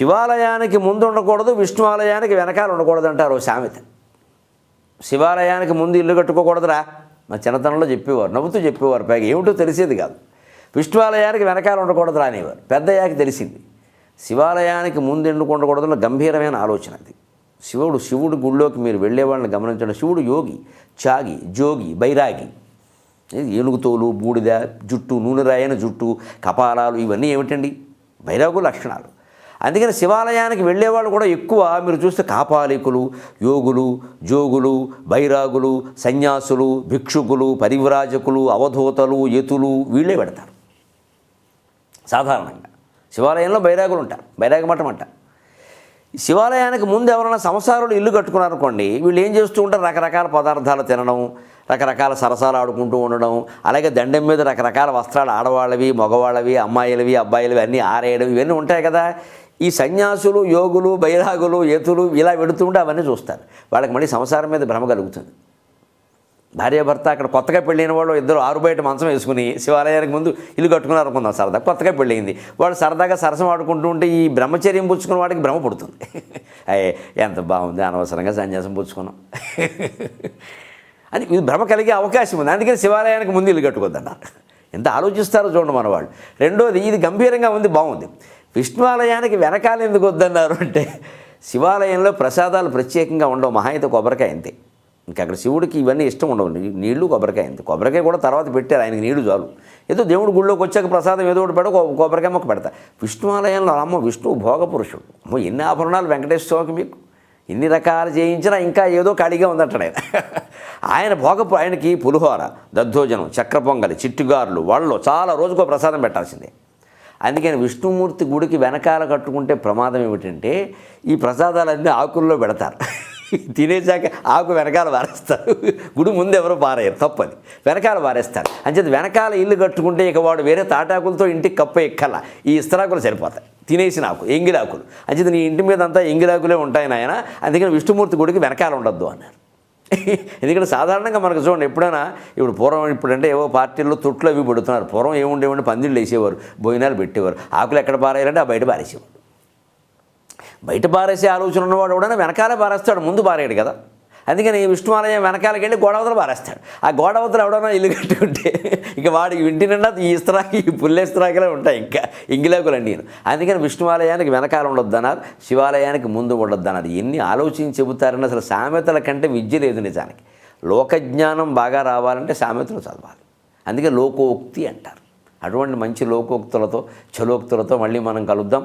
శివాలయానికి ముందు ఉండకూడదు విష్ణు ఆలయానికి వెనకాల ఉండకూడదు అంటారు సామెత. శివాలయానికి ముందు ఇల్లు కట్టుకోకూడదురా. మా చిన్నతనంలో చెప్పేవారు నవ్వుతూ చెప్పేవారు పైగా. ఏమిటో తెలిసేది కాదు. విష్ణు ఆలయానికి వెనకాల ఉండకూడదురా అనేవారు. పెద్దయ్యాకి తెలిసింది. శివాలయానికి ముందు ఎందుకు ఉండకూడదు గంభీరమైన ఆలోచన అది. శివుడు శివుడు గుళ్ళోకి మీరు వెళ్ళే వాళ్ళని గమనించండి. శివుడు యోగి చాగి జోగి బైరాగి. ఏనుగుతోలు బూడిద జుట్టు నూనె రాయన జుట్టు కపాలాలు ఇవన్నీ ఏమిటండి? బైరాగు లక్షణాలు. అందుకని శివాలయానికి వెళ్ళేవాళ్ళు కూడా ఎక్కువ మీరు చూస్తే కాపాలికులు యోగులు జోగులు బైరాగులు సన్యాసులు భిక్షుకులు పరివ్రాజకులు అవధూతలు యతులు వీళ్ళే పెడతారు. సాధారణంగా. శివాలయంలో బైరాగులు ఉంటారు. బైరాగ మఠం అంటారు శివాలయానికి ముందు ఎవరైనా సంసారులు ఇల్లు కట్టుకున్నారనుకోండి వీళ్ళు ఏం చేస్తూ ఉంటారు? రకరకాల పదార్థాలు తినడం రకరకాల సరసాలు ఆడుకుంటూ ఉండడం అలాగే దండం మీద రకరకాల వస్త్రాలు ఆడవాళ్ళవి మగవాళ్ళవి అమ్మాయిలవి అబ్బాయిలవి అన్నీ ఆరేయడం ఇవన్నీ ఉంటాయి కదా. ఈ సన్యాసులు యోగులు బైరాగులు ఏతులు ఇలా వెడుతుంటే అవన్నీ చూస్తారు. వాళ్ళకి మళ్ళీ సంసారం మీద భ్రమ కలుగుతుంది. భార్యాభర్త అక్కడ కొత్తగా పెళ్ళైన వాళ్ళు ఇద్దరు ఆరు బయట మంచం వేసుకుని శివాలయానికి ముందు ఇల్లు కట్టుకున్నారు అనుకుందాం సరదా. కొత్తగా పెళ్ళయింది వాళ్ళు సరదాగా సరసం ఆడుకుంటూ ఉంటే ఈ బ్రహ్మచర్యం పుచ్చుకున్న వాడికి భ్రమ పుడుతుంది. అయ్యే ఎంత బాగుంది అనవసరంగా సన్యాసం పుచ్చుకున్నాం. అని ఇది భ్రమ కలిగే అవకాశం ఉంది. అందుకని శివాలయానికి ముందు ఇల్లు కట్టుకోద్దన్నారు. ఎంత ఆలోచిస్తారో చూడండి మన వాళ్ళు రెండోది ఇది గంభీరంగా ఉంది బాగుంది. విష్ణువాలయానికి వెనకాల ఎందుకు వద్దన్నారు అంటే శివాలయంలో ప్రసాదాలు ప్రత్యేకంగా ఉండవు మహా అయితే కొబ్బరికాయ అంతే. ఇంకా అక్కడ శివుడికి ఇవన్నీ ఇష్టం ఉండవు నీళ్ళు కొబ్బరికాయ అంతే. కొబ్బరికాయ కూడా తర్వాత పెట్టారు ఆయనకి నీళ్ళు చాలు. ఏదో దేవుడు గుళ్ళోకి వచ్చాక ప్రసాదం ఏదో ఒకటి పెడ కొబ్బరికాయ మొక్క పెడతా. విష్ణు ఆలయంలో అమ్మ విష్ణువు భోగ పురుషుడు ఎన్ని ఆభరణాలు వెంకటేశ్వర స్వామికి మీకు? ఎన్ని రకాలు చేయించినా ఇంకా ఏదో ఖాళీగా ఉందంటాడు ఆయన. ఆయన భోగ ఆయనకి పులిహోర దద్దోజనం చక్ర పొంగలి చిట్టుగారులు వాళ్ళు చాలా రోజుకో ప్రసాదం పెట్టాల్సిందే. అందుకని విష్ణుమూర్తి గుడికి వెనకాల కట్టుకుంటే ప్రమాదం ఏమిటంటే ఈ ప్రసాదాలన్నీ ఆకుల్లో పెడతారు. తినేసాక ఆకు వెనకాల పారేస్తారు గుడి ముందు ఎవరు పారేయరు తప్పది. వెనకాల పారేస్తారు అంచేత వెనకాల ఇల్లు కట్టుకుంటే ఇక వాడు వేరే తాటాకులతో ఇంటికి కప్ప ఎక్కల ఈ ఇస్తరాకులు సరిపోతాయి. తినేసిన ఆకు ఎంగిలాకులు. అంచేత నీ ఇంటి మీద అంతా ఎంగిలాకులే ఉంటాయి నాయన. అందుకని విష్ణుమూర్తి గుడికి వెనకాల ఉండొద్దు అన్నారు. ఎందుకంటే సాధారణంగా మనకు చూడండి ఎప్పుడైనా ఇప్పుడు పూర్వం ఇప్పుడంటే ఏవో పార్టీల్లో తుట్లు అవి పెడుతున్నారు. పూర్వం ఏముండేవండి పందిళ్ళు వేసేవారు భోజనాలు పెట్టేవారు. ఆకులు ఎక్కడ పారేయాలంటే ఆ బయట పారేసేవారు. బయట పారేసే ఆలోచన ఉన్నవాడు కూడా వెనకాలే పారేస్తాడు ముందు పారేయడు కదా. అందుకని విష్ణువాలయం వెనకాలకి వెళ్ళి గోడవతలు పారేస్తాడు. ఆ గోడవతలు ఎవడన్నా ఇల్లు కట్టుకుంటే ఇక వాడికి ఇంటి నిండా ఈ ఇస్త్రాకి ఈ పుల్లేస్త్రాకిలే ఉంటాయి ఇంకా. ఇంగిలాకులన్నీ అందుకని విష్ణువాలయానికి వెనకాల ఉండొద్దన్నారు శివాలయానికి ముందు ఉండొద్దు అన్నారు ఎన్ని ఆలోచించి చెబుతారని అసలు సామెతల కంటే విద్య లేదు నిజానికి. లోకజ్ఞానం బాగా రావాలంటే సామెతలు చదవాలి. అందుకే లోకోక్తి అంటారు. అటువంటి మంచి లోకోక్తులతో చలోక్తులతో మళ్ళీ మనం కలుద్దాం.